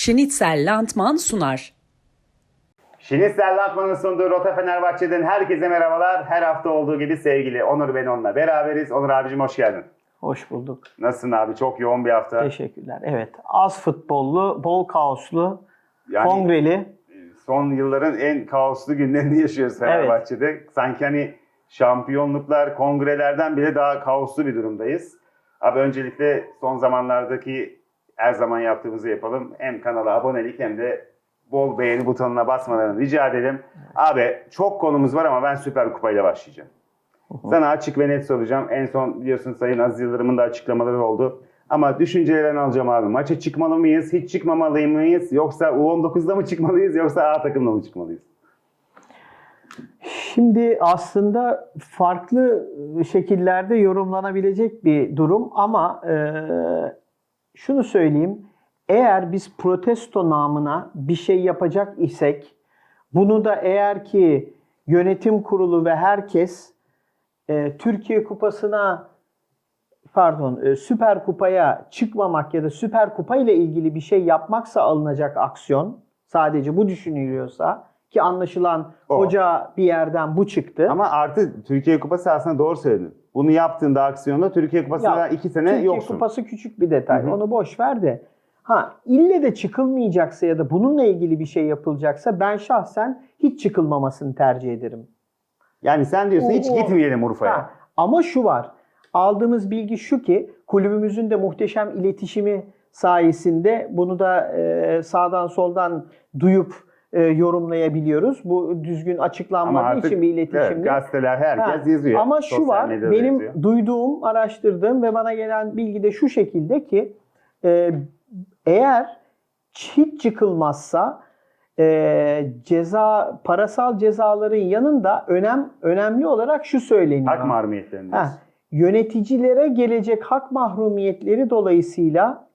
Schnitzel Landmann sunar. Şinisler Latman'ın sunduğu Rota Fenerbahçe'den herkese merhabalar. Her hafta olduğu gibi sevgili Onur ben onunla beraberiz. Onur abicim hoş geldin. Hoş bulduk. Nasılsın abi? Çok yoğun bir hafta. Teşekkürler. Evet. Az futbollu, bol kaoslu, Yani kongreli. son yılların en kaoslu günlerini yaşıyoruz Fenerbahçe'de. Sanki hani şampiyonluklar, kongrelerden bile daha kaoslu bir durumdayız. Abi öncelikle son zamanlardaki her zaman yaptığımızı yapalım. Hem kanala abonelik hem de bol beğeni butonuna basmalarını rica edelim. Abi çok konumuz var ama ben Süper Kupa ile başlayacağım. Sana açık ve net soracağım. En son biliyorsun Sayın Aziz Yıldırım'ın da açıklamaları oldu. Ama düşüncelerini alacağım abi. Maça çıkmalı mıyız? Hiç çıkmamalı mıyız? Yoksa U19'da mı çıkmalıyız? Yoksa A takımda mı çıkmalıyız? Şimdi aslında farklı şekillerde yorumlanabilecek bir durum ama e, şunu söyleyeyim. Eğer biz protesto namına bir şey yapacak isek bunu da eğer ki yönetim kurulu ve herkes e, Türkiye Kupası'na pardon e, Süper Kupa'ya çıkmamak ya da Süper Kupa ile ilgili bir şey yapmaksa alınacak aksiyon sadece bu düşünülüyorsa ki anlaşılan O. hoca bir yerden bu çıktı. Ama artı Türkiye Kupası aslında doğru söyledin. Bunu yaptığında aksiyonda Türkiye Kupası'na Ya, iki sene Türkiye yoksun. Kupası küçük bir detay. Hı hı. Onu boş ver de. Ha ille de çıkılmayacaksa ya da bununla ilgili bir şey yapılacaksa ben şahsen hiç çıkılmamasını tercih ederim. Yani sen diyorsun O- hiç gitmeyelim Urfa'ya. Ha, ama şu var. Aldığımız bilgi şu ki kulübümüzün de muhteşem iletişimi sayesinde bunu da e, sağdan soldan duyup e, yorumlayabiliyoruz. Bu düzgün açıklanmadığı artık için bir iletişimle. evet, gazeteler herkes Ha, yazıyor. Ama şu var, benim yazıyor. duyduğum, araştırdığım ve bana gelen bilgi de şu şekilde ki e, eğer hiç çıkılmazsa e, ceza parasal cezaların yanında önem önemli olarak şu söyleniyor. Hak mahrumiyetlerinde. Yöneticilere gelecek hak mahrumiyetleri dolayısıyla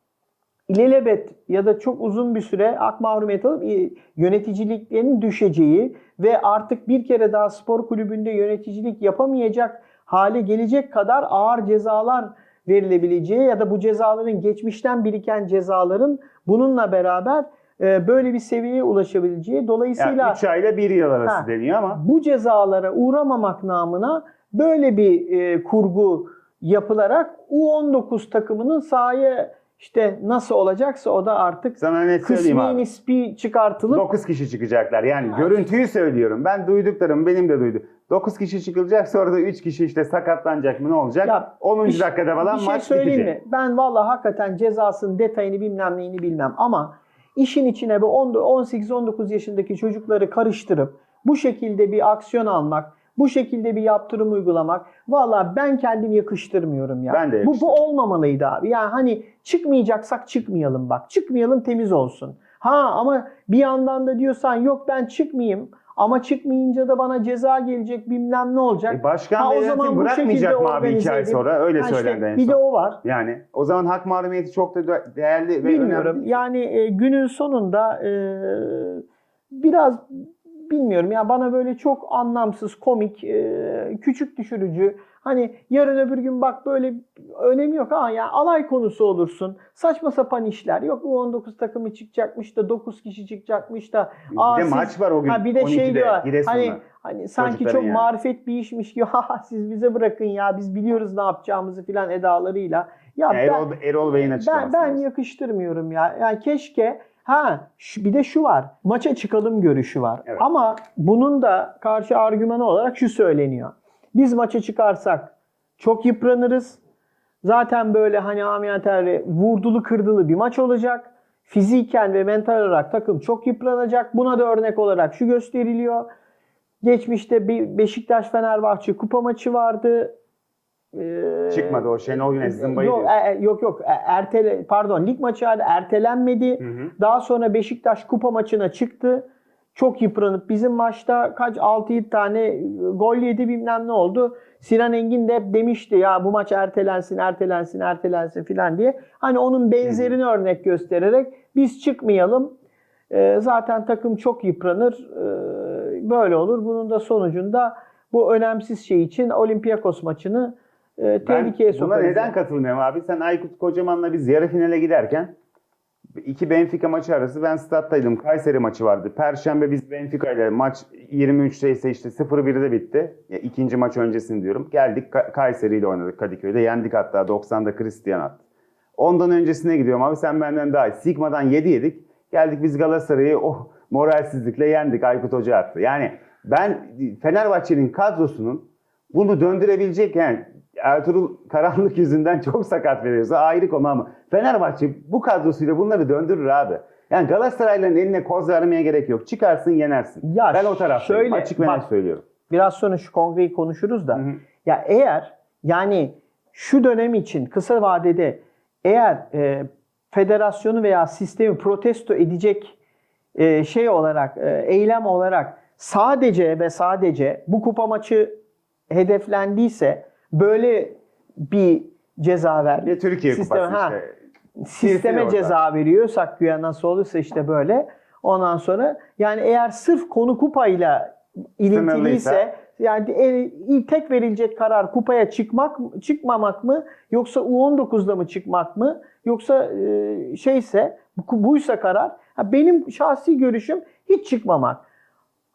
ilelebet ya da çok uzun bir süre hak mahrumiyeti alıp e, yöneticiliklerinin düşeceği ve artık bir kere daha spor kulübünde yöneticilik yapamayacak hale gelecek kadar ağır cezalar verilebileceği ya da bu cezaların geçmişten biriken cezaların bununla beraber e, böyle bir seviyeye ulaşabileceği dolayısıyla 3 ayla 1 yıl arası Ha. deniyor ama bu cezalara uğramamak namına böyle bir e, kurgu yapılarak U19 takımının sahaya işte nasıl olacaksa o da artık sana söyleyeyim kısmi abi. nispi çıkartılıp 9 kişi çıkacaklar. Yani görüntüyü söylüyorum. Ben duyduklarım benim de duydu. 9 kişi çıkılacak sonra da 3 kişi işte sakatlanacak mı ne olacak? Ya, 10. bir- dakikada falan bir şey maç söyleyeyim bitecek. mi? Ben valla hakikaten cezasının detayını bilmem neyini bilmem ama işin içine bu 18-19 yaşındaki çocukları karıştırıp bu şekilde bir aksiyon almak, bu şekilde bir yaptırım uygulamak valla ben kendim yakıştırmıyorum ya. Ben de bu, bu olmamalıydı abi. Yani hani çıkmayacaksak çıkmayalım bak. Çıkmayalım temiz olsun. Ha ama bir yandan da diyorsan yok ben çıkmayayım ama çıkmayınca da bana ceza gelecek bilmem ne olacak. E başkan Ha, o zaman bırakmayacak mı abi 2 organize ay sonra? Öyle Ha işte söylendi en bir son. de o var. Yani o zaman hak mahrumiyeti çok da de- değerli ve Bilmiyorum. önemli. Yani e, günün sonunda e, biraz bilmiyorum ya bana böyle çok anlamsız, komik, e, küçük düşürücü. Hani yarın öbür gün bak böyle önemi yok ha ya alay konusu olursun. Saçma sapan işler. Yok U19 takımı çıkacakmış da 9 kişi çıkacakmış da. Bir aa, de siz- maç var o gün. Ha bir de şey 12'de, diyor. Hani hani sanki Çocukların çok yani. marifet bir işmiş gibi. Ha siz bize bırakın ya biz biliyoruz ne yapacağımızı filan edalarıyla. Ya Yani ben- Erol, Erol Bey'in ben, açıklaması. ben yakıştırmıyorum ya. Yani keşke ha şu, bir de şu var. Maça çıkalım görüşü var. Evet. Ama bunun da karşı argümanı olarak şu söyleniyor. Biz maça çıkarsak çok yıpranırız. Zaten böyle hani amiyateri vurdulu kırdılı bir maç olacak. Fiziken ve mental olarak takım çok yıpranacak. Buna da örnek olarak şu gösteriliyor. Geçmişte bir Beşiktaş Fenerbahçe kupa maçı vardı. Ee, Çıkmadı o Şenol Güneş zımbayı yok, e, e, yok yok E, ertele pardon lig maçı hali ertelenmedi. Hı hı. Daha sonra Beşiktaş kupa maçına çıktı. Çok yıpranıp bizim maçta kaç 6-7 tane gol yedi bilmem ne oldu. Sinan Engin de hep demişti ya bu maç ertelensin, ertelensin, ertelensin filan diye. Hani onun benzerini örnek göstererek biz çıkmayalım. E, zaten takım çok yıpranır. E, böyle olur. Bunun da sonucunda bu önemsiz şey için Olympiakos maçını e, Ben tehlikeye buna sokarız. neden katılmıyorum abi? Sen Aykut Kocaman'la biz yarı finale giderken İki Benfica maçı arası ben stat'taydım. Kayseri maçı vardı. Perşembe biz Benfica ile maç 23'te ise işte 0-1'de bitti. Ya, ikinci maç öncesini diyorum. Geldik Ka- Kayseri ile oynadık Kadıköy'de. Yendik hatta 90'da Christian attı. Ondan öncesine gidiyorum abi sen benden daha iyi. Sigma'dan 7 yedik. Geldik biz Galatasaray'ı o moralsizlikle yendik. Aykut Hoca attı. Yani ben Fenerbahçe'nin kadrosunun bunu döndürebilecek yani Ertuğrul karanlık yüzünden çok sakat veriyorsa ayrı konu ama Fenerbahçe bu kadrosuyla bunları döndürür abi. Yani Galatasaray'ların eline koz vermeye gerek yok. Çıkarsın yenersin. Ya ben o taraftayım. şöyle, Açık ve net söylüyorum. Biraz sonra şu kongreyi konuşuruz da. Hı hı. Ya eğer yani şu dönem için kısa vadede eğer e, federasyonu veya sistemi protesto edecek e, şey olarak, e, eylem olarak sadece ve sadece bu kupa maçı hedeflendiyse böyle bir ceza ver. Bir Türkiye Sistem- Kupası ha, işte. sisteme orada. ceza veriyorsak güya nasıl olursa işte böyle. Ondan sonra yani eğer sırf konu kupayla ilintiliyse yani e, tek verilecek karar kupaya çıkmak çıkmamak mı yoksa U19'da mı çıkmak mı yoksa e, şeyse bu- buysa karar ha, benim şahsi görüşüm hiç çıkmamak.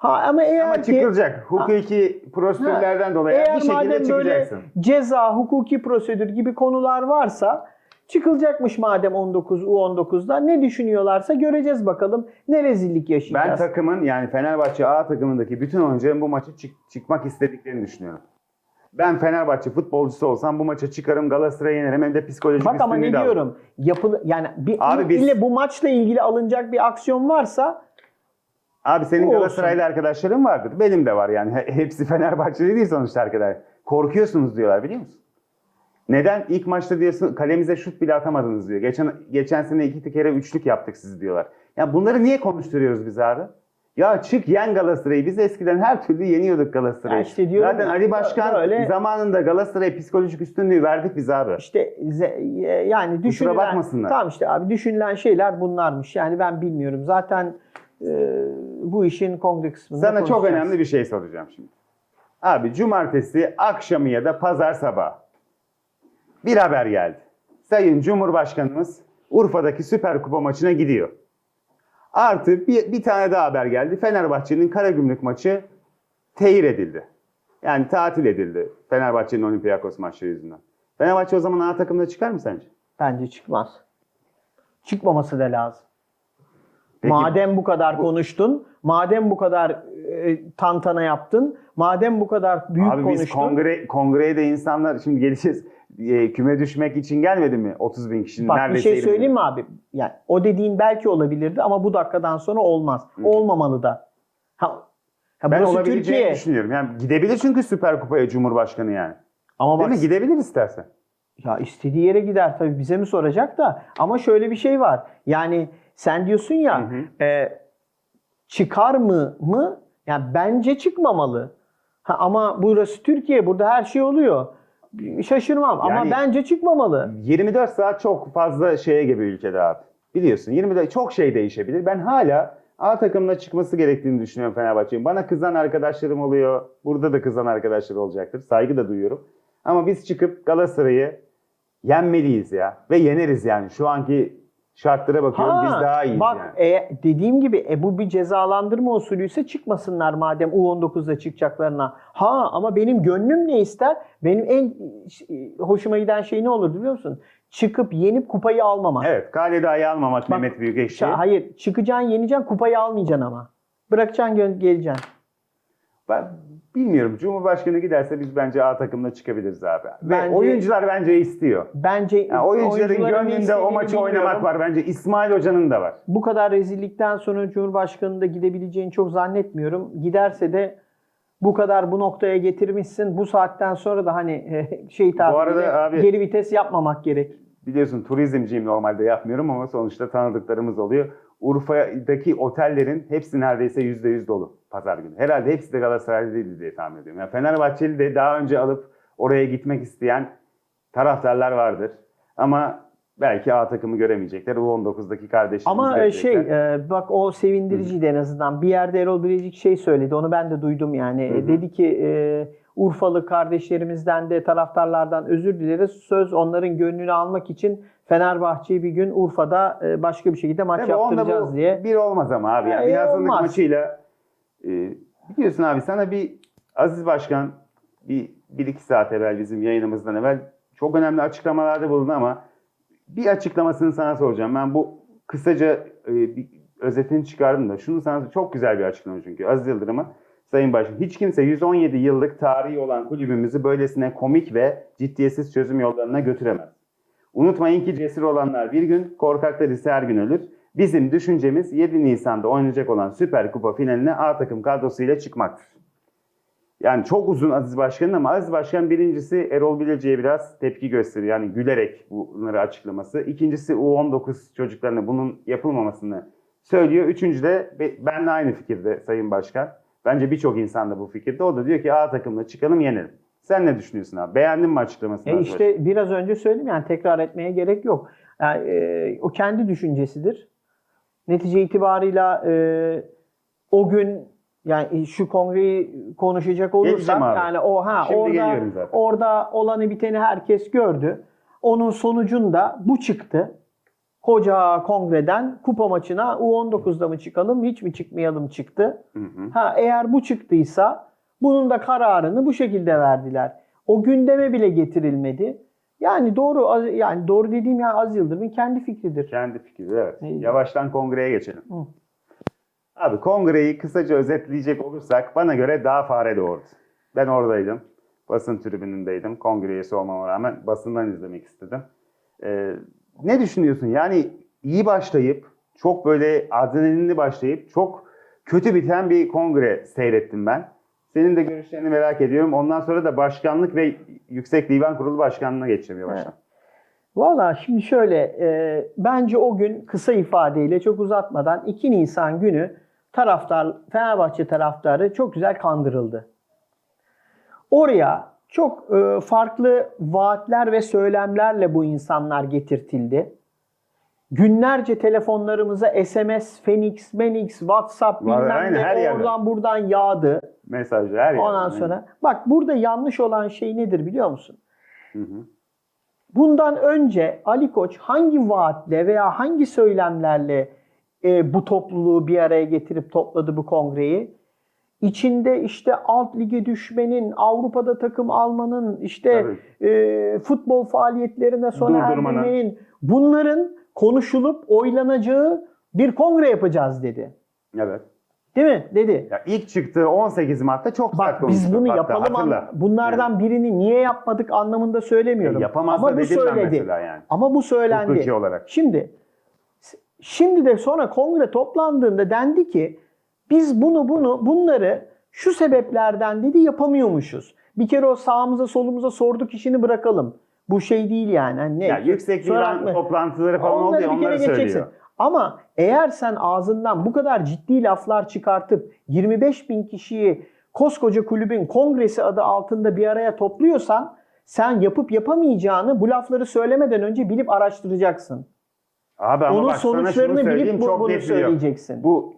Ha ama eğer Ama ki çıkılacak. Hukuki prosedürlerden dolayı eğer bir şekilde madem böyle çıkacaksın. ceza, hukuki prosedür gibi konular varsa çıkılacakmış madem 19 U19'da ne düşünüyorlarsa göreceğiz bakalım ne rezillik Ben yaşayacağız. takımın yani Fenerbahçe A takımındaki bütün oyuncuların bu maçı çık- çıkmak istediklerini düşünüyorum. Ben Fenerbahçe futbolcusu olsam bu maça çıkarım Galatasaray'ı yenerim hem de psikolojik Bak ama ne diyorum? Yapılı yani bir Abi biz- bu maçla ilgili alınacak bir aksiyon varsa Abi senin Olsun. Galatasaraylı arkadaşların vardır. Benim de var yani. He- Hepsi Fenerbahçeli değil sonuçta arkadaşlar. Korkuyorsunuz diyorlar biliyor musun? Neden? İlk maçta diyorsun kalemize şut bile atamadınız diyor. Geçen geçen sene iki kere üçlük yaptık siz diyorlar. Ya bunları niye konuşturuyoruz biz abi? Ya çık yen Galatasaray'ı. Biz eskiden her türlü yeniyorduk Galatasaray'ı. İşte Zaten ya, Ali Başkan böyle- zamanında Galatasaray psikolojik üstünlüğü verdik biz abi. işte ze- yani düşünülen bakmasınlar. tamam işte abi düşünülen şeyler bunlarmış. Yani ben bilmiyorum. Zaten e, bu işin kongre kısmında Sana çok önemli bir şey soracağım şimdi. Abi cumartesi akşamı ya da pazar sabahı bir haber geldi. Sayın Cumhurbaşkanımız Urfa'daki Süper Kupa maçına gidiyor. Artı bir, bir tane daha haber geldi. Fenerbahçe'nin Karagümrük maçı tehir edildi. Yani tatil edildi. Fenerbahçe'nin Olympiakos maçları yüzünden. Fenerbahçe o zaman A takımda çıkar mı sence? Bence çıkmaz. Çıkmaması da lazım. Peki- madem bu kadar konuştun, madem bu kadar e, tantana yaptın, madem bu kadar büyük Abi konuştun. biz kongre, kongreye de insanlar şimdi geleceğiz. E, küme düşmek için gelmedi mi? 30 bin kişinin Bak bir neredeyse şey 20 bin. söyleyeyim mi abi? Yani o dediğin belki olabilirdi ama bu dakikadan sonra olmaz. Olmamalı da. Ha, ha Ben olabileceğini Türkiye. düşünüyorum. Yani gidebilir çünkü Süper Kupa'ya Cumhurbaşkanı yani. Ama Değil bak mi? Gidebilir istersen. ya istediği yere gider tabii bize mi soracak da ama şöyle bir şey var. Yani sen diyorsun ya Hı e, çıkar mı mı? Yani bence çıkmamalı. Ha, ama burası Türkiye. Burada her şey oluyor. Şaşırmam ama Yani- bence çıkmamalı. 24 saat çok fazla şeye gibi ülkede abi. Biliyorsun 24 çok şey değişebilir. Ben hala A takımına çıkması gerektiğini düşünüyorum Fenerbahçe'nin. Bana kızan arkadaşlarım oluyor. Burada da kızan arkadaşlar olacaktır. Saygı da duyuyorum. Ama biz çıkıp Galatasaray'ı yenmeliyiz ya. Ve yeneriz yani. Şu anki şartlara bakıyorum biz daha iyiyiz bak yani. e, dediğim gibi e, bu bir cezalandırma usulüyse çıkmasınlar madem U19'da çıkacaklarına. Ha ama benim gönlüm ne ister? Benim en e, hoşuma giden şey ne olur biliyor musun? Çıkıp yenip kupayı almamak. Evet. Kalede'yi almamak Bak, Mehmet Büyükekşi. Ça- Hayır çıkacaksın yeneceksin kupayı almayacaksın ama. Bırakacaksın geleceksin. Ben bilmiyorum. Cumhurbaşkanı giderse biz bence A takımına çıkabiliriz abi. Ve Bence- oyuncular bence istiyor. Bence Yani oyuncuların gönlünde o maçı oynamak bilmiyorum. var. Bence İsmail Hoca'nın da var. Bu kadar rezillikten sonra Cumhurbaşkanı'nda gidebileceğini çok zannetmiyorum. Giderse de bu kadar bu noktaya getirmişsin. Bu saatten sonra da hani şey tabiriyle arada abi- geri vites yapmamak gerek. Biliyorsun turizmciyim normalde yapmıyorum ama sonuçta tanıdıklarımız oluyor. Urfa'daki otellerin hepsi neredeyse %100 dolu pazar günü. Herhalde hepsi de Galatasaraylıydı diye tahmin ediyorum. Yani Fenerbahçeli de daha önce alıp oraya gitmek isteyen taraftarlar vardır. Ama belki A takımı göremeyecekler. U19'daki kardeşlerimizi Ama e, şey e, bak o sevindiriciydi en azından. Bir yerde Erol Bilecik şey söyledi. Onu ben de duydum yani. Hı hı. Dedi ki e, Urfalı kardeşlerimizden de taraftarlardan özür dileriz. Söz onların gönlünü almak için Fenerbahçe'yi bir gün Urfa'da e, başka bir şekilde maç Tabii yaptıracağız bu diye. bir olmaz ama abi. Yani E, bir hazırlık olmaz. maçıyla e, biliyorsun abi sana bir Aziz Başkan bir, bir iki saat evvel bizim yayınımızdan evvel çok önemli açıklamalarda bulundu ama bir açıklamasını sana soracağım. Ben bu kısaca e, bir özetini çıkardım da şunu sana çok güzel bir açıklama çünkü Aziz Yıldırım'ın Sayın Başkan hiç kimse 117 yıllık tarihi olan kulübümüzü böylesine komik ve ciddiyetsiz çözüm yollarına götüremez. Unutmayın ki cesur olanlar bir gün, korkaklar ise her gün ölür. Bizim düşüncemiz 7 Nisan'da oynanacak olan Süper Kupa finaline A takım kadrosuyla çıkmaktır. Yani çok uzun Aziz Başkan'ın ama Aziz Başkan birincisi Erol Bilecik'e biraz tepki gösteriyor. Yani gülerek bunları açıklaması. İkincisi U19 çocuklarına bunun yapılmamasını söylüyor. Üçüncü de be- benle aynı fikirde Sayın Başkan. Bence birçok insan da bu fikirde. O da diyor ki A takımla çıkalım yenelim. Sen ne düşünüyorsun abi? Beğendin mi açıklamasını? E işte biraz önce söyledim yani tekrar etmeye gerek yok. Yani, e, o kendi düşüncesidir. Netice itibarıyla e, o gün yani şu kongreyi konuşacak abi. yani o ha Şimdi orada orada olanı biteni herkes gördü. Onun sonucunda bu çıktı. Koca kongreden kupa maçına U19'da mı çıkalım hiç mi çıkmayalım çıktı. Hı hı. Ha eğer bu çıktıysa bunun da kararını bu şekilde verdiler. O gündeme bile getirilmedi. Yani doğru yani doğru dediğim ya Az Yıldırım'ın kendi fikridir. Kendi fikri evet. Ne- Yavaştan kongreye geçelim. Hı. Abi kongreyi kısaca özetleyecek olursak bana göre daha fare doğurdu. Ben oradaydım. Basın tribünündeydim. Kongre üyesi olmama rağmen basından izlemek istedim. Ee, ne düşünüyorsun? Yani iyi başlayıp çok böyle adrenalinli başlayıp çok kötü biten bir kongre seyrettim ben. Senin de görüşlerini merak ediyorum. Ondan sonra da başkanlık ve Yüksek Divan Kurulu Başkanlığı'na geçeceğim yavaştan. Valla şimdi şöyle e, bence o gün kısa ifadeyle çok uzatmadan 2 Nisan günü taraftar Fenerbahçe taraftarı çok güzel kandırıldı. Oraya çok e, farklı vaatler ve söylemlerle bu insanlar getirtildi. Günlerce telefonlarımıza SMS, Phoenix, Menix, WhatsApp Var, bilmem aynen, her ne yerden. oradan buradan yağdı. Mesajlar her yerden. Ondan sonra bak burada yanlış olan şey nedir biliyor musun? Hı hı. Bundan önce Ali Koç hangi vaatle veya hangi söylemlerle e, bu topluluğu bir araya getirip topladı bu kongreyi? İçinde işte alt lige düşmenin, Avrupa'da takım almanın, işte e, futbol faaliyetlerine sona Durdurmanın. erdirmenin bunların konuşulup oylanacağı bir kongre yapacağız dedi. Evet. Değil mi? Dedi. Ya ilk çıktığı 18 Mart'ta çok sert Bak biz bunu Hatta yapalım. hatırla. Bunlardan birini niye yapmadık anlamında söylemiyorum. E, yapamaz Ama da bu söyledi. yani. Ama bu söylendi. Hukuki olarak. Şimdi şimdi de sonra kongre toplandığında dendi ki biz bunu bunu bunları şu sebeplerden dedi yapamıyormuşuz. Bir kere o sağımıza solumuza sorduk işini bırakalım. Bu şey değil yani. Hani ne? Ya yüksek divan toplantıları falan Onları oluyor onları geçeceksin. söylüyor. Ama eğer sen ağzından bu kadar ciddi laflar çıkartıp 25 bin kişiyi koskoca kulübün kongresi adı altında bir araya topluyorsan sen yapıp yapamayacağını bu lafları söylemeden önce bilip araştıracaksın. Abi ama Onun bak sonuçlarını bilip bu- çok bunu söyleyeceksin. Bu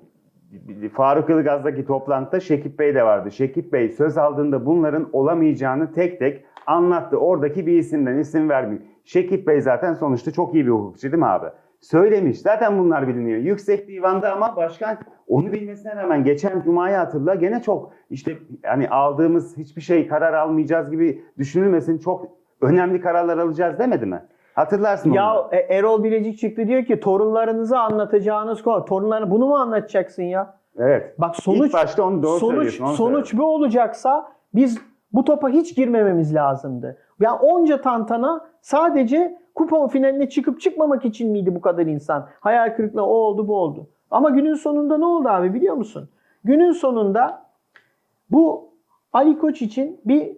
Faruk Ilgaz'daki toplantıda Şekip Bey de vardı. Şekip Bey söz aldığında bunların olamayacağını tek tek anlattı. Oradaki bir isimden isim vermiyor. Şekip Bey zaten sonuçta çok iyi bir hukukçu değil mi abi? Söylemiş. Zaten bunlar biliniyor. Yüksek divanda ama başkan onu bilmesine rağmen geçen cumayı hatırla gene çok işte yani aldığımız hiçbir şey karar almayacağız gibi düşünülmesin. Çok önemli kararlar alacağız demedi mi? Hatırlarsın onu. Ya e, Erol Bilecik çıktı diyor ki torunlarınıza anlatacağınız konu. Torunlarına bunu mu anlatacaksın ya? Evet. Bak sonuç İlk başta onu doğru sonuç onu sonuç bu olacaksa biz bu topa hiç girmememiz lazımdı. Yani onca tantana sadece kupa finaline çıkıp çıkmamak için miydi bu kadar insan? Hayal kırıklığı o oldu bu oldu. Ama günün sonunda ne oldu abi biliyor musun? Günün sonunda bu Ali Koç için bir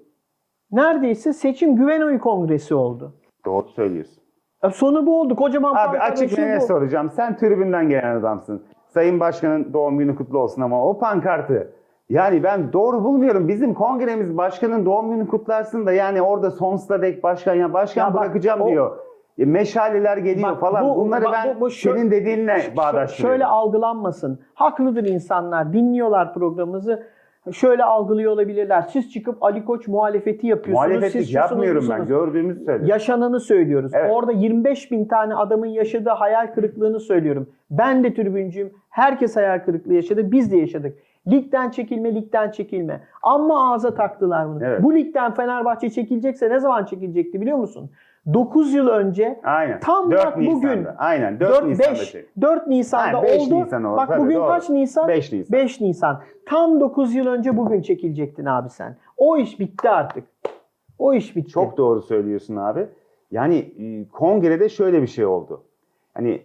neredeyse seçim güven oyu kongresi oldu. Doğru söylüyorsun. Ya Sonu bu oldu. Kocaman Abi pankart açık bu. soracağım. Sen tribünden gelen adamsın. Sayın Başkan'ın doğum günü kutlu olsun ama o pankartı yani ben doğru bulmuyorum. Bizim kongremiz başkanın doğum günü kutlarsın da yani orada sonsuza dek başkan ya başkan Ya bak, bırakacağım o- diyor. E, meşaleler geliyor Bak, falan. bu- Bunları bak, ben bu- bu şu- senin dediğinle Şö- bağdaştırıyorum. Şöyle algılanmasın. Haklıdır insanlar. Dinliyorlar programımızı. Şöyle algılıyor olabilirler. Siz çıkıp Ali Koç muhalefeti yapıyorsunuz. Siz Muhalefetlik şusunuz, yapmıyorum ben. busunuz. Gördüğümüzü söyle. Yaşananı söylüyoruz. Evet. Orada 25 bin tane adamın yaşadığı hayal kırıklığını söylüyorum. Ben de tribüncüyüm. Herkes hayal kırıklığı yaşadı. Biz de yaşadık. Ligden çekilme, ligden çekilme. Ama ağza taktılar bunu. Evet. Bu ligden Fenerbahçe çekilecekse ne zaman çekilecekti biliyor musun? 9 yıl önce Aynen. Tam 4 bak Nisan'da. bugün. Aynen 4, 4, Nisan'da 5, şey. 4 Nisan'da Ha, 5 oldu. Nisan oldu. Bak Tabii, bugün doğru. kaç Nisan? 5 Nisan. 5 Nisan. Tam 9 yıl önce bugün çekilecektin abi sen. O iş bitti artık. O iş bitti. Çok doğru söylüyorsun abi. Yani e, kongrede şöyle bir şey oldu. Hani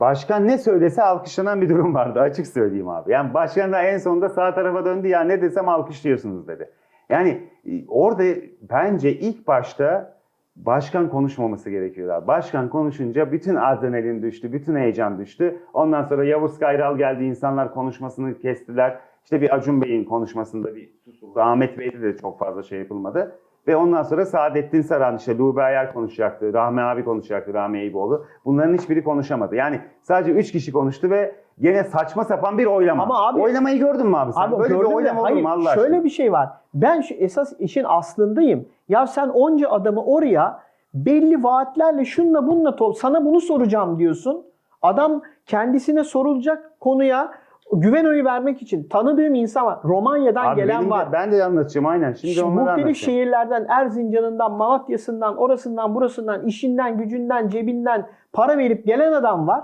başkan ne söylese alkışlanan bir durum vardı açık söyleyeyim abi. Yani başkan da en sonunda sağ tarafa döndü ya ne desem alkışlıyorsunuz dedi. Yani e, orada bence ilk başta başkan konuşmaması gerekiyordu. abi. Başkan konuşunca bütün adrenalin düştü, bütün heyecan düştü. Ondan sonra Yavuz Kayral geldi, insanlar konuşmasını kestiler. İşte bir Acun Bey'in konuşmasında bir susuldu. Ahmet Bey'de de çok fazla şey yapılmadı. Ve ondan sonra Saadettin Saran, işte Lubi Ayer konuşacaktı, Rahmi abi konuşacaktı, Rahmi Eyüboğlu. Bunların hiçbiri konuşamadı. Yani sadece 3 kişi konuştu ve gene saçma sapan bir oylama. Ama abi- Oylamayı gördün mü abi sen? Abi Böyle bir oylama olur mu Allah aşkına? Şöyle bir şey var. Ben şu esas işin aslındayım. Ya sen onca adamı oraya belli vaatlerle şunla bununla top sana bunu soracağım diyorsun. Adam kendisine sorulacak konuya güven oyu vermek için tanıdığım insan var. Romanya'dan Abi gelen benim de- var. ben de anlatacağım aynen. Şimdi Şimdi onları muhtelif şehirlerden, Erzincan'ından, Malatya'sından, orasından, burasından, işinden, gücünden, cebinden para verip gelen adam var.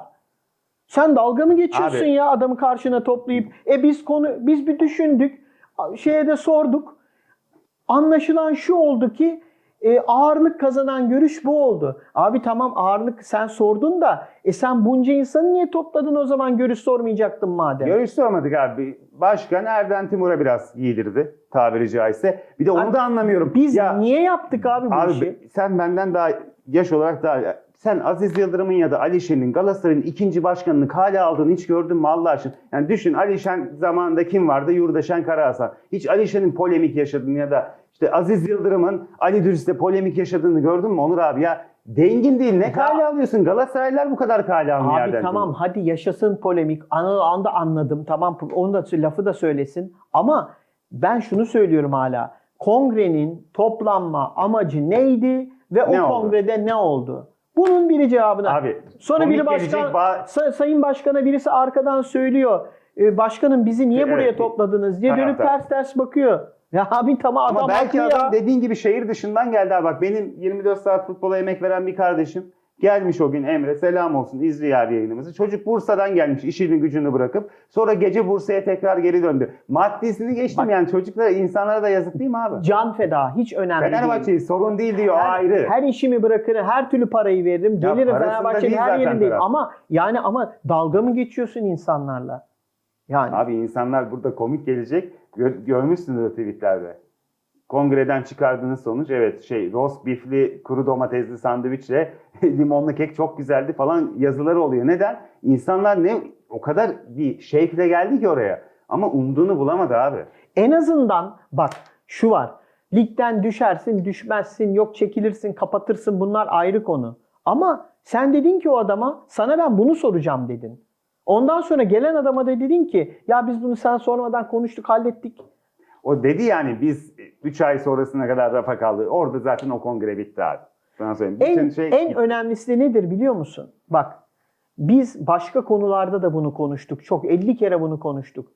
Sen dalga mı geçiyorsun Abi- ya adamı karşına toplayıp? E biz konu biz bir düşündük. Şeye de sorduk. Anlaşılan şu oldu ki e, ağırlık kazanan görüş bu oldu. Abi tamam ağırlık sen sordun da e sen bunca insanı niye topladın o zaman görüş sormayacaktın madem. Görüş sormadık abi. Başkan Erden Timur'a biraz giydirdi tabiri caizse. Bir de onu Abi, da anlamıyorum. Biz ya, niye yaptık abi bu abi işi? sen benden daha yaş olarak daha sen Aziz Yıldırım'ın ya da Alişen'in Galatasaray'ın ikinci başkanını kale aldığını hiç gördün mü Allah aşkına? Yani düşün Alişen zamanında kim vardı? Yurdaşen Karahasan. Hiç Alişen'in polemik yaşadığını ya da işte Aziz Yıldırım'ın Ali Dürüst'e polemik yaşadığını gördün mü Onur abi ya? Dengin değil. Ne kale alıyorsun? Galatasaraylılar bu kadar kale almıyor Abi Erdem tamam Timur. hadi yaşasın polemik. Anı anda anladım. Tamam onu da lafı da söylesin. Ama ben şunu söylüyorum hala. Kongrenin toplanma amacı neydi ve o Ne oldu? kongrede ne oldu? Bunun biri cevabını. Abi, Sonra komik biri başkan gelecek ba- Sa- sayın başkana birisi arkadan söylüyor. "E, başkanım bizi niye Evet, buraya topladınız diye dönüp taraftar. ters ters bakıyor. Ya abi tamam adam Ama belki haklı adam ya. dediğin gibi şehir dışından geldi abi. Bak benim 24 saat futbola emek veren bir kardeşim gelmiş o gün Emre selam olsun izliyor yayınımızı. Çocuk Bursa'dan gelmiş işini gücünü bırakıp sonra gece Bursa'ya tekrar geri döndü. Maddesini geçtim Bak- yani çocuklara insanlara da yazık değil mi abi? Can feda hiç önemli değil. Fenerbahçe'yi sorun değil diyor her, ayrı. her işimi bırakırım, her türlü parayı veririm, Ya gelirim Fenerbahçe'nin değil her yerindeyim. Ama yani ama dalga mı geçiyorsun insanlarla? Yani Abi insanlar burada komik gelecek. Gör, görmüşsünüz tweetlerde. Kongreden çıkardığınız sonuç evet şey roast beefli kuru domatesli sandviçle limonlu kek çok güzeldi falan yazıları oluyor. Neden? İnsanlar ne o kadar bir şevkle geldi ki oraya. Ama umduğunu bulamadı abi. en azından bak şu var. Ligden düşersin, düşmezsin, yok çekilirsin, kapatırsın bunlar ayrı konu. Ama sen dedin ki o adama sana ben bunu soracağım dedin. Ondan sonra gelen adama da dedin ki ya biz bunu sen sormadan konuştuk, hallettik. O dedi yani biz 3 ay sonrasına kadar rafa kaldı. Orada zaten o kongre bitti abi. Sana söyleyeyim. Bütün En, şey en önemlisi de nedir biliyor musun? Bak biz başka konularda da bunu konuştuk. Çok 50 kere bunu konuştuk.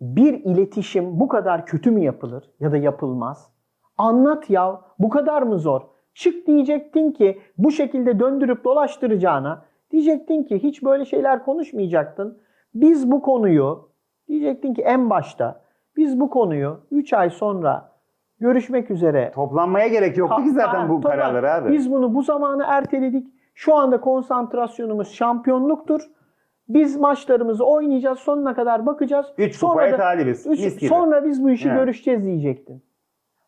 Bir iletişim bu kadar kötü mü yapılır ya da yapılmaz? Anlat ya bu kadar mı zor? Çık diyecektin ki bu şekilde döndürüp dolaştıracağına diyecektin ki hiç böyle şeyler konuşmayacaktın. Biz bu konuyu diyecektin ki en başta biz bu konuyu 3 ay sonra görüşmek üzere Toplanmaya gerek yoktu ki zaten bu toplam. kararları abi. Biz bunu bu zamana erteledik. Şu anda konsantrasyonumuz şampiyonluktur. Biz maçlarımızı oynayacağız. Sonuna kadar bakacağız. 3 Sonra kupaya da- talibiz. üç- Mis gibi. sonra biz bu işi Evet. görüşeceğiz diyecektin.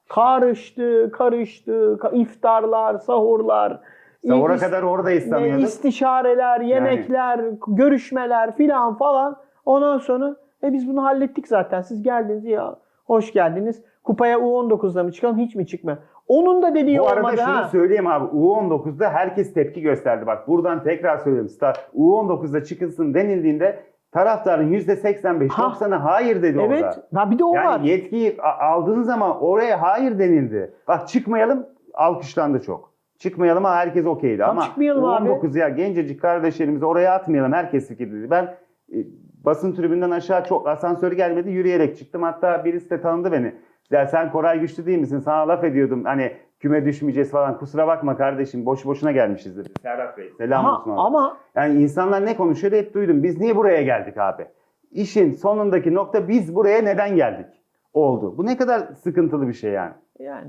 Karıştı, karıştı, ka- iftarlar, sahurlar, Sahura is- kadar oradayız sanıyorduk. istişareler, yemekler, görüşmeler filan falan. Ondan sonra e biz bunu hallettik zaten. Siz geldiniz ya hoş geldiniz. Kupaya U19'da mı çıkalım hiç mi çıkma? Onun da dediği Bu arada şunu ha. söyleyeyim abi. U19'da herkes tepki gösterdi. Bak buradan tekrar söylüyorum. Sta- U19'da çıkılsın denildiğinde taraftarın %85 Ha. 90'ı hayır dedi Evet. orada. Ha bir de o yani var. yetkiyi a- aldığın zaman oraya hayır denildi. Bak çıkmayalım alkışlandı çok. Çıkmayalım ama herkes okeydi ama çıkmayalım abi. 19 ya gencecik kardeşlerimizi oraya atmayalım herkes fikirdeydi. Ben e, basın tribünden aşağı çok asansörü gelmedi yürüyerek çıktım. Hatta birisi de tanıdı beni. Ya sen Koray Güçlü değil misin? Sana laf ediyordum. Hani küme düşmeyeceğiz falan. Kusura bakma kardeşim. Boş boşuna gelmişiz dedi. Serhat Bey. Selam Ha, olsun. ona. ama Yani insanlar ne konuşuyor hep duydum. Biz niye buraya geldik abi? İşin sonundaki nokta biz buraya neden geldik? Oldu. Bu ne kadar sıkıntılı bir şey yani. yani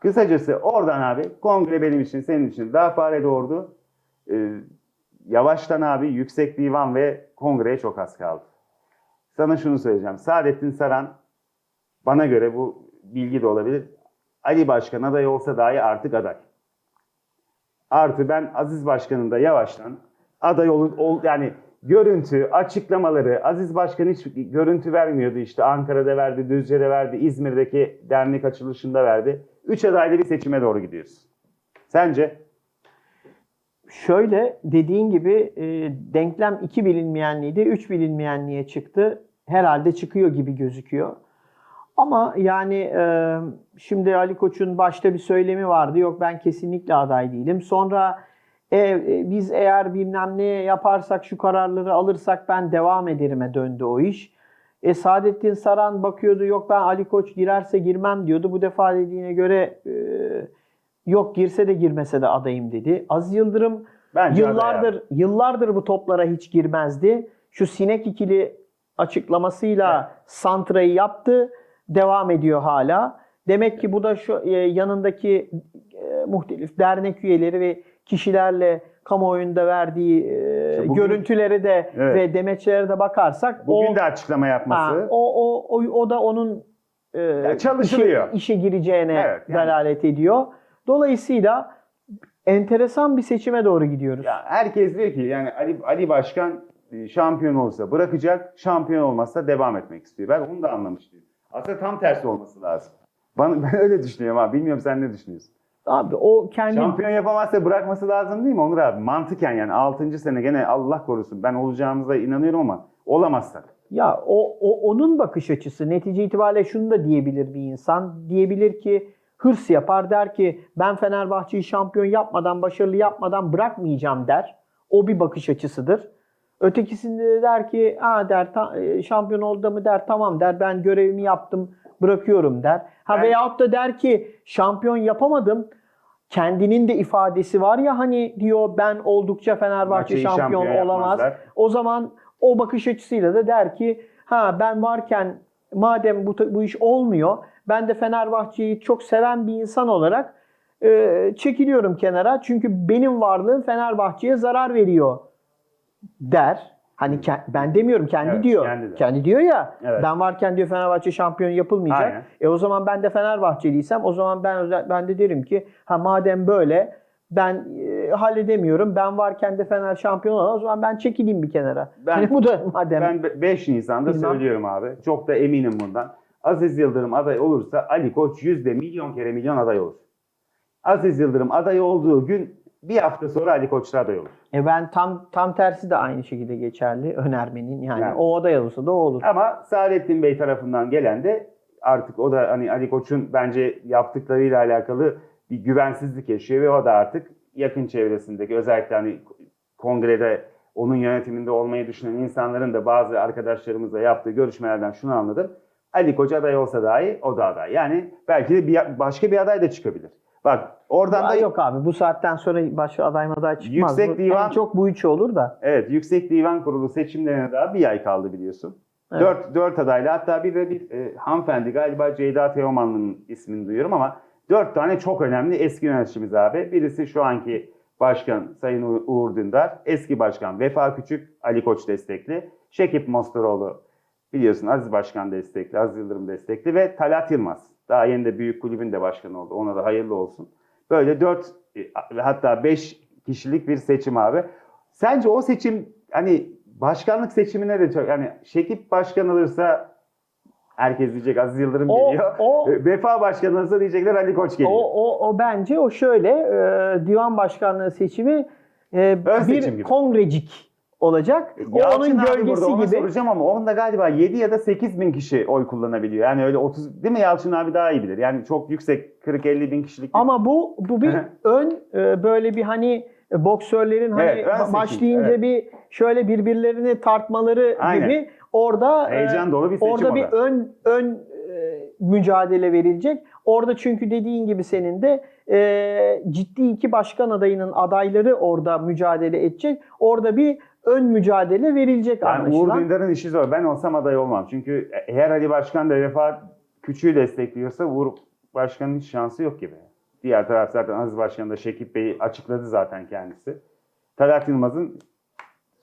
Kısacası oradan abi kongre benim için senin için daha fare doğurdu. Ee, yavaştan abi yüksek divan ve kongreye çok az kaldı. Sana şunu söyleyeceğim. Saadettin Saran bana göre bu bilgi de olabilir. Ali Başkan aday olsa dahi artık aday. Artı ben Aziz Başkan'ın da yavaştan aday ol, ol yani görüntü, açıklamaları Aziz Başkan hiç görüntü vermiyordu işte Ankara'da verdi, Düzce'de verdi, İzmir'deki dernek açılışında verdi. Üç adaylı bir seçime doğru gidiyoruz. Sence? Şöyle dediğin gibi e, denklem iki bilinmeyenliğiydi. Üç bilinmeyenliğe çıktı. Herhalde çıkıyor gibi gözüküyor. Ama yani e, şimdi Ali Koç'un başta bir söylemi vardı. Yok ben kesinlikle aday değilim. Sonra e, e, biz eğer bilmem ne yaparsak şu kararları alırsak ben devam ederime döndü o iş. E, Saadettin Saran bakıyordu yok ben Ali Koç girerse girmem diyordu. Bu defa dediğine göre e, yok girse de girmese de adayım dedi. Aziz Yıldırım Bence aday yıllardır abi. yıllardır bu toplara hiç girmezdi. Şu sinek ikili açıklamasıyla santrayı yaptı. Devam ediyor hala. Demek ki bu da şu e, yanındaki e, muhtelif dernek üyeleri ve kişilerle kamuoyunda verdiği e, İşte bugün- görüntülere de Evet. ve demeçlere de bakarsak Bugün o de açıklama yapması. Ha, o, o, o, o da onun e, çalışılıyor. işe, işe gireceğine Evet, yani- delalet ediyor. Dolayısıyla enteresan bir seçime doğru gidiyoruz. Ya herkes diyor ki yani Ali, Ali Başkan e, şampiyon olursa bırakacak, şampiyon olmazsa devam etmek istiyor. Ben onu da anlamış değilim. Aslında tam tersi olması lazım. Bana, ben öyle düşünüyorum abi. Bilmiyorum sen ne düşünüyorsun? Abi o kendi Şampiyon yapamazsa bırakması lazım değil mi Onur abi? Mantıken yani 6. sene gene Allah korusun ben olacağımıza inanıyorum ama olamazsak. ya o, o onun bakış açısı. Netice itibariyle şunu da diyebilir bir insan. Diyebilir ki hırs yapar der ki ben Fenerbahçe'yi şampiyon yapmadan, başarılı yapmadan bırakmayacağım der. O bir bakış açısıdır. Ötekisinde de der ki Aa der e, şampiyon oldu mu der tamam der ben görevimi yaptım bırakıyorum der. Ha Ben- veyahut da der ki şampiyon yapamadım. Kendinin de ifadesi var ya hani diyor ben oldukça Fenerbahçe Maçı şampiyon, şampiyon olamaz. yapmazlar. O zaman o bakış açısıyla da der ki ha ben varken madem bu, bu iş olmuyor ben de Fenerbahçe'yi çok seven bir insan olarak e, çekiliyorum kenara. Çünkü benim varlığım Fenerbahçe'ye zarar veriyor der. Hani ben demiyorum kendi Evet, diyor. kendi de. Kendi diyor ya. Evet. Ben varken diyor Fenerbahçe şampiyon yapılmayacak. Aynen. E o zaman ben de Fenerbahçeliysem o zaman ben ben de derim ki ha madem böyle ben e, halledemiyorum. Ben varken de Fener şampiyon olamaz. O zaman ben çekileyim bir kenara. Ben- hani bu da madem Ben 5 Nisan'da Bilmem. söylüyorum abi. Çok da eminim bundan. Aziz Yıldırım aday olursa Ali Koç yüzde milyon kere milyon aday olur. Aziz Yıldırım aday olduğu gün bir hafta sonra Ali Koç da aday olur. E ben tam tam tersi de aynı şekilde geçerli önermenin yani, Yani. o aday olursa da o olur. Ama Saadettin Bey tarafından gelen de artık o da hani Ali Koç'un bence yaptıklarıyla alakalı bir güvensizlik yaşıyor ve o da artık yakın çevresindeki özellikle hani kongrede onun yönetiminde olmayı düşünen insanların da bazı arkadaşlarımızla yaptığı görüşmelerden şunu anladım. Ali Koç aday olsa dahi o da aday. Yani belki de bir, başka bir aday da çıkabilir. Bak oradan da Aa, yok abi bu saatten sonra başka aday aday çıkmaz. Yüksek Bu Divan- En çok bu üçü olur da. Evet, Yüksek Divan Kurulu seçimlerine daha bir ay kaldı biliyorsun. Evet. Dört, dört adayla hatta bir de bir e, hanımefendi galiba Ceyda Teomanlı'nın ismini duyuyorum ama dört tane çok önemli eski yöneticimiz abi. Birisi şu anki başkan Sayın Uğur Dündar, eski başkan Vefa Küçük, Ali Koç destekli, Şekip Mostaroğlu biliyorsun Aziz Başkan destekli, Aziz Yıldırım destekli ve Talat Yılmaz. Daha yeni de büyük kulübün de başkanı oldu. Ona da hayırlı olsun. Böyle dört e, hatta beş kişilik bir seçim abi. Sence o seçim hani başkanlık seçimine de çok yani Şekip başkan alırsa herkes diyecek Aziz Yıldırım O- geliyor. o- E, Vefa başkanı alırsa diyecekler Ali Koç geliyor. O, o, o bence o şöyle e, divan başkanlığı seçimi e, Ön seçim bir gibi. kongrecik olacak. O Yalçın onun abi gölgesi burada ona gibi. soracağım ama onda galiba 7 ya da 8 bin kişi oy kullanabiliyor. Yani öyle 30 değil mi Yalçın abi daha iyi bilir. Yani çok yüksek 40-50 bin kişilik. Ama bu bu bir Hı ön e, böyle bir hani e, boksörlerin hani Evet, ön seçim, başlayınca evet. bir şöyle birbirlerini tartmaları Aynen. gibi orada e, Heyecan dolu bir seçim orada o bir da. ön ön e, mücadele verilecek. Orada çünkü dediğin gibi senin de e, ciddi iki başkan adayının adayları orada mücadele edecek. Orada bir ön mücadele verilecek Yani Uğur anlaşılan. Dündar'ın işi zor. Ben olsam aday olmam. Çünkü eğer Ali Başkan da Vefa Küçüğü destekliyorsa Uğur Başkan'ın hiç şansı yok gibi. Diğer taraf zaten Aziz Başkan da Şekip Bey'i açıkladı zaten kendisi. Talat Yılmaz'ın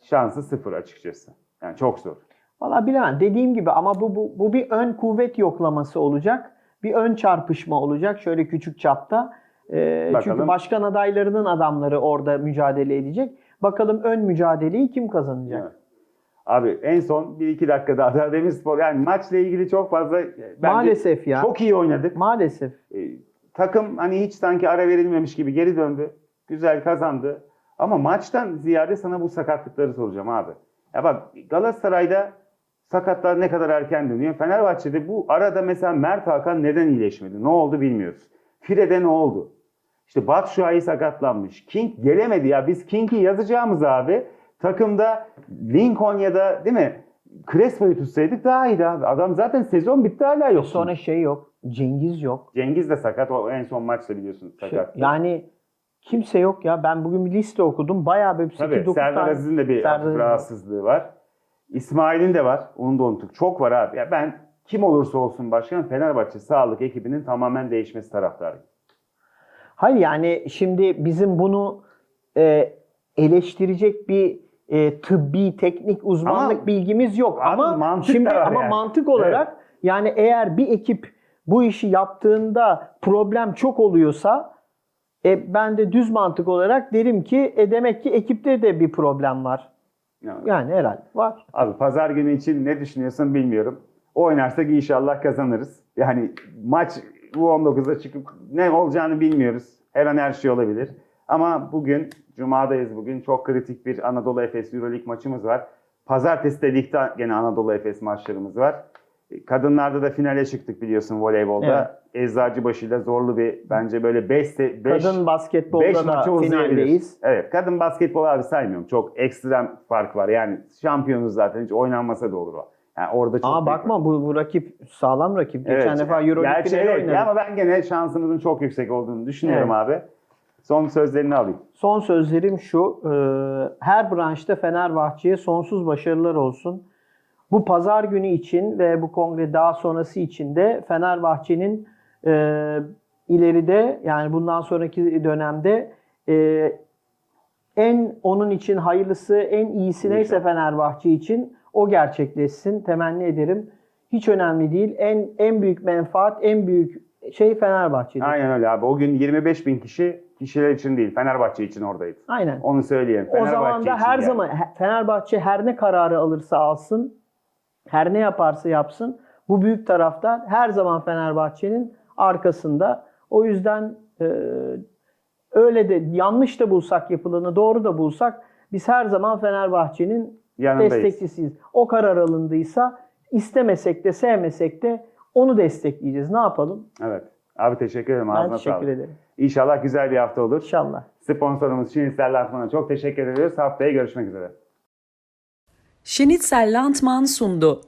şansı sıfır açıkçası. Yani çok zor. Valla bilemem. Dediğim gibi ama bu, bu, bu bir ön kuvvet yoklaması olacak. Bir ön çarpışma olacak şöyle küçük çapta. Ee, çünkü başkan adaylarının adamları orada mücadele edecek. Bakalım ön mücadeleyi kim kazanacak? Evet. Abi en son 1-2 dakikada Adana Demirspor yani maçla ilgili çok fazla e, bence Maalesef ya. çok iyi oynadık. Maalesef. E, takım hani hiç sanki ara verilmemiş gibi geri döndü. Güzel kazandı. Ama maçtan ziyade sana bu sakatlıkları soracağım abi. Ya bak Galatasaray'da sakatlar ne kadar erken dönüyor. Fenerbahçe'de bu arada mesela Mert Hakan neden iyileşmedi? Ne oldu bilmiyoruz. Fire'de ne oldu? İşte Batshuayi sakatlanmış. King gelemedi ya. Biz King'i yazacağımız abi takımda Lincoln ya da değil mi? Crespo'yu tutsaydık daha iyiydi abi. Adam zaten sezon bitti hala yok. Sonra şey yok. Cengiz yok. Cengiz de sakat. O en son maçta biliyorsun Şey, sakat. yani kimse yok ya. Ben bugün bir liste okudum. Bayağı bir 8-9 Tabii Serdar tane. Aziz'in de bir Serdar rahatsızlığı var. İsmail'in de var. Onu da unuttuk. Çok var abi. Ya ben kim olursa olsun başkan Fenerbahçe sağlık ekibinin tamamen değişmesi taraftarıyım. Hayır yani şimdi bizim bunu e, eleştirecek bir e, tıbbi teknik uzmanlık Ama- bilgimiz yok ama mantık şimdi ama yani. mantık olarak yani eğer bir ekip bu işi yaptığında problem çok oluyorsa e, ben de düz mantık olarak derim ki e, demek ki ekipte de bir problem var. Yani, Yani herhalde var. Abi pazar günü için ne düşünüyorsun bilmiyorum. Oynarsak inşallah kazanırız. Yani maç bu 19'da çıkıp ne olacağını bilmiyoruz. Her an her şey olabilir. Ama bugün, Cuma'dayız bugün. Çok kritik bir Anadolu Efes Euroleague maçımız var. Pazartesi de ligde gene Anadolu Efes maçlarımız var. Kadınlarda da finale çıktık biliyorsun voleybolda. Eczacıbaşı'yla zorlu bir bence böyle 5 5 Kadın basketbolda 5 da maçı uzayabilir. finaldeyiz. Evet kadın basketbol abi saymıyorum. Çok ekstrem fark var. Yani şampiyonuz zaten hiç oynanmasa da olur o. Yani orada çok Ama bakma bu, bu rakip sağlam rakip. Evet. Geçen defa Euroleague Gerçi evet oynadı. ama ben gene şansımızın çok yüksek olduğunu düşünüyorum Evet. abi. Son sözlerini alayım. Son sözlerim şu. e, Her branşta Fenerbahçe'ye sonsuz başarılar olsun. Bu pazar günü için ve bu kongre daha sonrası için de Fenerbahçe'nin e, ileride yani bundan sonraki dönemde e, en onun için hayırlısı, en iyisi neyse. Fenerbahçe için o gerçekleşsin. Temenni ederim. Hiç önemli değil. En en büyük menfaat, en büyük şey Fenerbahçe'dir. Aynen öyle abi. O gün 25 bin kişi kişiler için değil Fenerbahçe için oradaydı. Aynen. Onu söyleyeyim. O zaman da her yani. zaman Fenerbahçe her ne kararı alırsa alsın, her ne yaparsa yapsın bu büyük taraftar her zaman Fenerbahçe'nin arkasında. O yüzden e, öyle de yanlış da bulsak yapılanı doğru da bulsak biz her zaman Fenerbahçe'nin Yanındayız. destekçisiyiz. O karar alındıysa istemesek de sevmesek de onu destekleyeceğiz. Ne yapalım? Evet. Abi teşekkür ederim. Ben Ağzına teşekkür sağlık. ederim. İnşallah güzel bir hafta olur. İnşallah. Sponsorumuz Şinisel Lantman'a çok teşekkür ediyoruz. Haftaya görüşmek üzere. Schnitzel Landmann sundu.